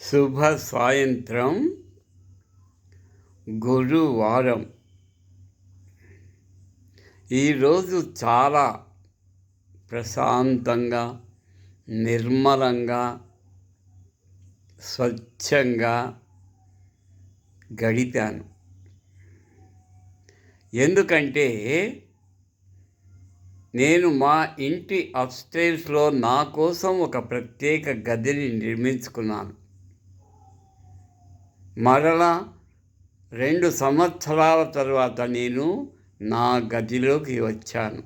శుభ సాయంత్రం గురువారం. ఈరోజు చాలా ప్రశాంతంగా నిర్మలంగా స్వచ్ఛంగా గడిపాను. ఎందుకంటే నేను మా ఇంటి అప్స్టేజ్లో నా కోసం ఒక ప్రత్యేక గదిని నిర్మించుకున్నాను. మరలా రెండు సంవత్సరాల తర్వాత నేను నా గదిలోకి వచ్చాను.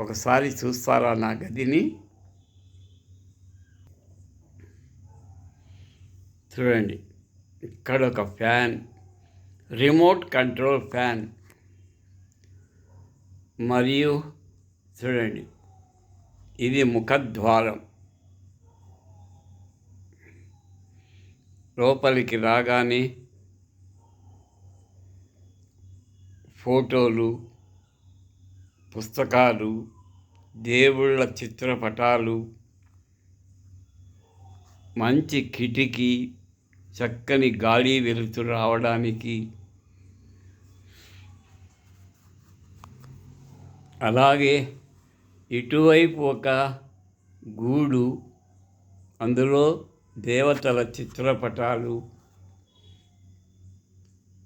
ఒకసారి చూస్తారా నా గదిని? చూడండి ఇక్కడ ఒక ఫ్యాన్ రిమోట్ కంట్రోల్ ఫ్యాన్ మరియు చూడండి ఇది ముఖద్వారం. లోపలికి రాగానే ఫోటోలు పుస్తకాలు దేవుళ్ళ చిత్రపటాలు మంచి కిటికీ చక్కని గాలి వెలుతు రావడానికి అలాగే ఇటువైపు ఒక గూడు అందులో దేవతల చిత్రపటాలు.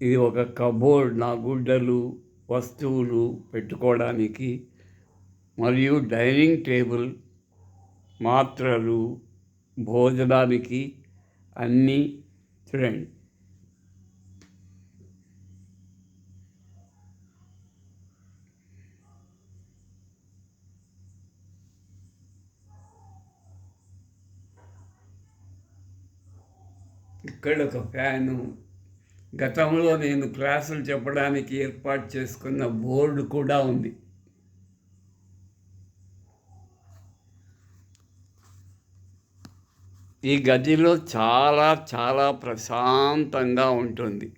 ఇది ఒక కబోర్డ్ నా గుడ్డలు వస్తువులు పెట్టుకోవడానికి మరియు డైనింగ్ టేబుల్ మాత్రలు భోజనానికి అన్నీ చూడండి ఇక్కడ ఒక ఫ్యాను. గతంలో నేను క్లాసులు చెప్పడానికి ఏర్పాటు చేసుకున్న బోర్డు కూడా ఉంది. ఈ గదిలో చాలా చాలా ప్రశాంతంగా ఉంటుంది.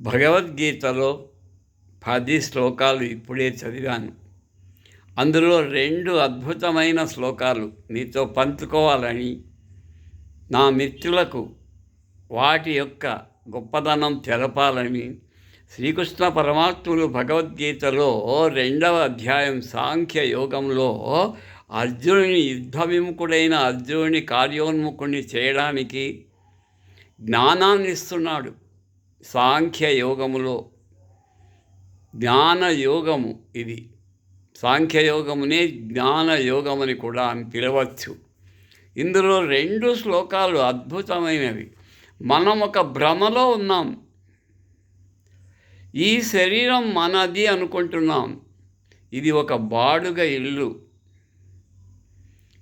భగవద్గీతలో పది శ్లోకాలు ఇప్పుడే చదివాను. అందులో రెండు అద్భుతమైన శ్లోకాలు నీతో పంచుకోవాలని నా మిత్రులకు వాటి యొక్క గొప్పదనం తెలపాలని శ్రీకృష్ణ పరమాత్ముడు భగవద్గీతలో రెండవ అధ్యాయం సాంఖ్య యోగంలో అర్జునుని యుద్ధ విముఖుడైన అర్జునుని కార్యోన్ముఖుడిని చేయడానికి జ్ఞానాన్ని ఇస్తున్నాడు సాంఖ్య యోగములో. జ్ఞాన యోగము ఇది సాంఖ్యయోగమునే జ్ఞానయోగమని కూడా అని పిలవచ్చు. ఇందులో రెండు శ్లోకాలు అద్భుతమైనవి. మనం ఒక భ్రమలో ఉన్నాం. ఈ శరీరం మనది అనుకుంటున్నాం. ఇది ఒక బాడుగ ఇల్లు.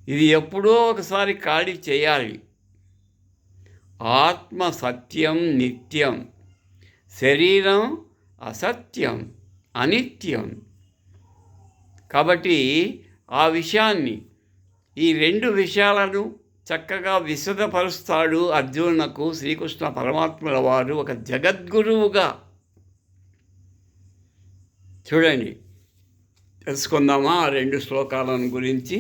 ఇది ఎప్పుడో ఒకసారి ఖాళీ చేయాలి. ఆత్మ సత్యం నిత్యం. శరీరం అసత్యం అనిత్యం. కాబట్టి ఆ విషయాన్ని ఈ రెండు విషయాలను చక్కగా విశదపరుస్తాడు అర్జునునకు శ్రీకృష్ణ పరమాత్మల వారు ఒక జగద్గురువుగా. చూడండి తెలుసుకుందామా ఆ రెండు శ్లోకాలను గురించి?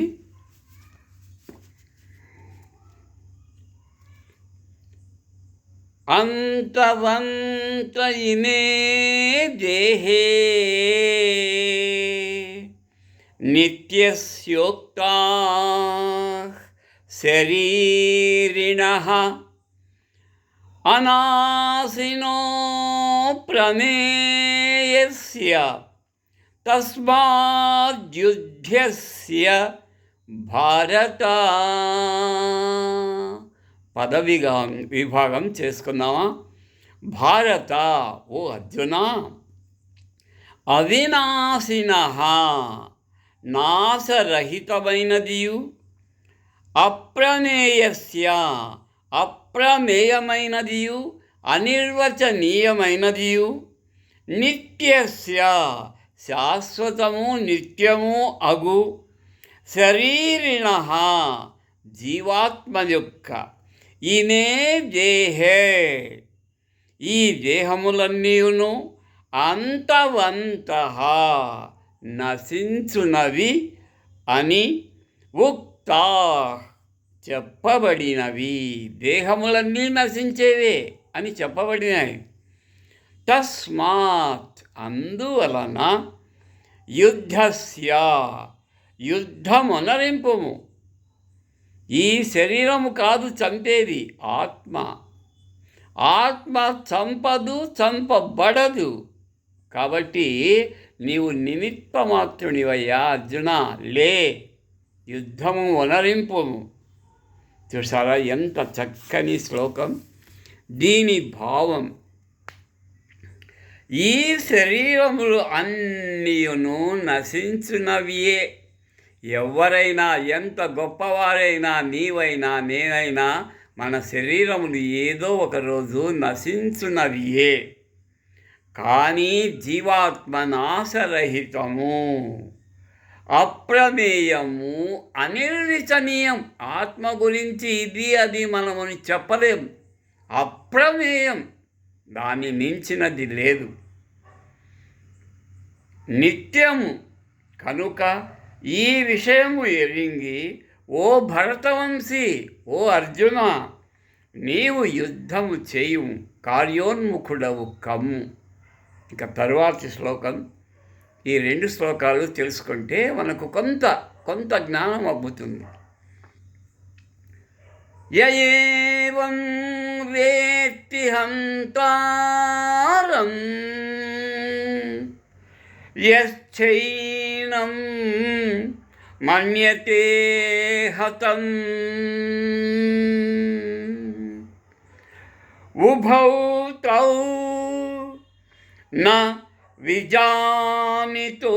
అంతవంత ఇనే దేహే నిత్యస్యోక్తా శరీరిణः అనాసినో ప్రమేయస్య తస్మాద్యుధ్యస్య భారత పదవిగా విభాగం చేసుకుందామా? భారత ఓ అర్జున। అవినాశిన। నాశరహితమైనదియు. అప్రమేయస్య అప్రమేయమైనదియు అనిర్వచనీయమైనదియు. నిత్యస్య శాశ్వతము నిత్యము అగు. శరీరిణ జీవాత్మ యొక్క ఈనే దేహే. ఈ దేహములన్నీయును అంతవంత. నశించునవి అని ఉక్తా చెప్పబడినవి. దేహములన్నీ నశించేవే అని చెప్పబడినాయి. తస్మాత్ అందువలన యుద్ధస్య యుద్ధమునరింపుము. ఈ శరీరము కాదు చంపేది ఆత్మ. ఆత్మ చంపదు చంపబడదు. కాబట్టి నీవు నిమిత్త మాత్రునివయ్యా అర్జున లే యుద్ధము వనరింపు చూసారా ఎంత చక్కని శ్లోకం? దీని భావం ఈ శరీరములు అన్నీయును నశించినవియే. ఎవరైనా ఎంత గొప్పవారైనా నీవైనా నేనైనా మన శరీరములు ఏదో ఒకరోజు నశించునవియే. కానీ జీవాత్మ నాశరహితము అప్రమేయము అనిర్వచనీయం. ఆత్మ గురించి ఇది అది మనమని చెప్పలేం అప్రమేయం దాన్ని మించినది లేదు. నిత్యము కనుక ఈ విషయము ఎరింగి ఓ భరతవంశీ ఓ అర్జున నీవు యుద్ధము చేయు కార్యోన్ముఖుడవు కమ్ము ఇక తరువాతి శ్లోకం. ఈ రెండు శ్లోకాలు తెలుసుకుంటే మనకు కొంత కొంత జ్ఞానం అబ్బుతుంది. యేవం వేత్తి హంతారం యైనం మన్యతే హతం. ఉభౌ తౌ నా విజానితో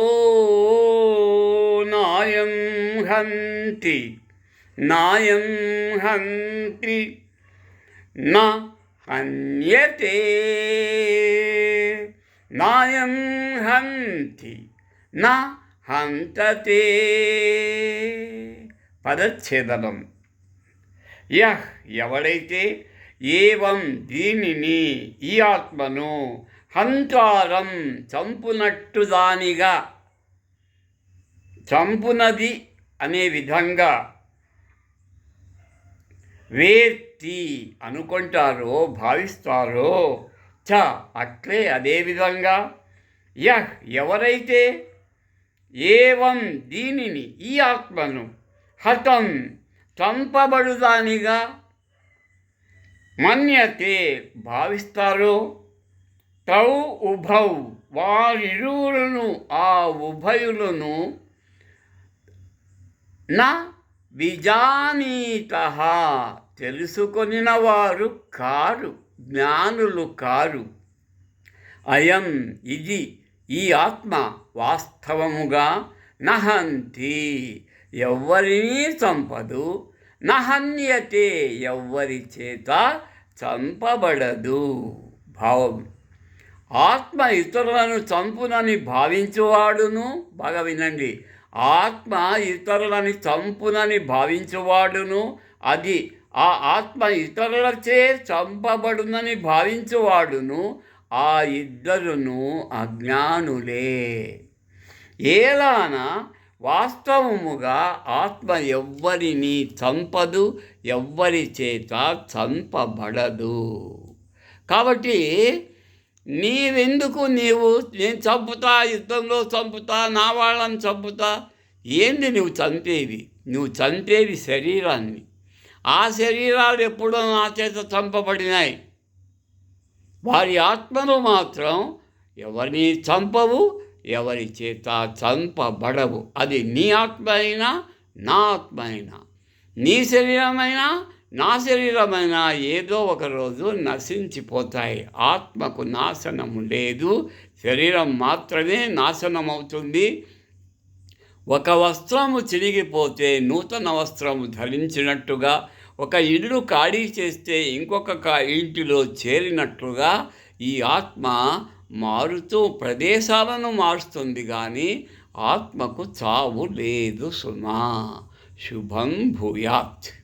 నాయం హంతి నాయం హంతి నా నాయం హంతి నా హంతతే పదచ్ఛేదనం యహ్ ఎవడైతే ఏం దీనిని ఈ ఆత్మను హంతారం చంపునట్టు దానిగా చంపునది అనే విధంగా వేర్తి అనుకుంటారో భావిస్తారో చ అట్లే అదేవిధంగా యహ్ ఎవరైతే ఏవం దీనిని ఈ ఆత్మను హతం చంపబడుదానిగా మన్యతే భావిస్తారో తౌ ఉభౌ వారిరువులను ఆ ఉభయులను నా విజానీత తెలుసుకొనిన వారు కారు జ్ఞానులు కారు. అయం ఇది ఈ ఆత్మ వాస్తవముగా నహంతి ఎవ్వరినీ చంపదు నహన్యతే ఎవ్వరి చేత చంపబడదు. భావం. ఆత్మ ఇతరులను చంపునని భావించువాడును. బాగా వినండి. ఆత్మ ఇతరులని చంపునని భావించువాడును. అది ఆ ఆత్మ ఇతరులచే చంపబడునని భావించువాడును. ఆ ఇద్దరును అజ్ఞానులే. ఏలాన వాస్తవముగా ఆత్మ ఎవ్వరిని చంపదు ఎవ్వరి చేత చంపబడదు. కాబట్టి నీవెందుకు నీవు? నేను చంపుతా యుద్ధంలో చంపుతా నా వాళ్ళని చంపుతా? ఏంది నువ్వు చంపేవి నువ్వు చంపేవి శరీరాన్ని. ఆ శరీరాలు ఎప్పుడో నా చేత చంపబడినాయి. వారి ఆత్మలు మాత్రం ఎవరిని చంపవు ఎవరి చేత చంపబడవు. అది నీ ఆత్మ అయినా నా ఆత్మ అయినా. నీ శరీరమైనా నా శరీరమైన ఏదో ఒక రోజు నశించిపోతాయి. ఆత్మకు నాశనం లేదు. శరీరం మాత్రమే నాశనం అవుతుంది ఒక వస్త్రము చిరిగిపోతే నూతన వస్త్రము ధరించినట్టుగా ఒక ఇల్లు ఖాళీ చేస్తే ఇంకొక ఇంటిలో చేరినట్లుగా ఈ ఆత్మ మారుతూ ప్రదేశాలను మారుస్తుంది కానీ ఆత్మకు చావు లేదు సుమా. శుభం భూయాత్.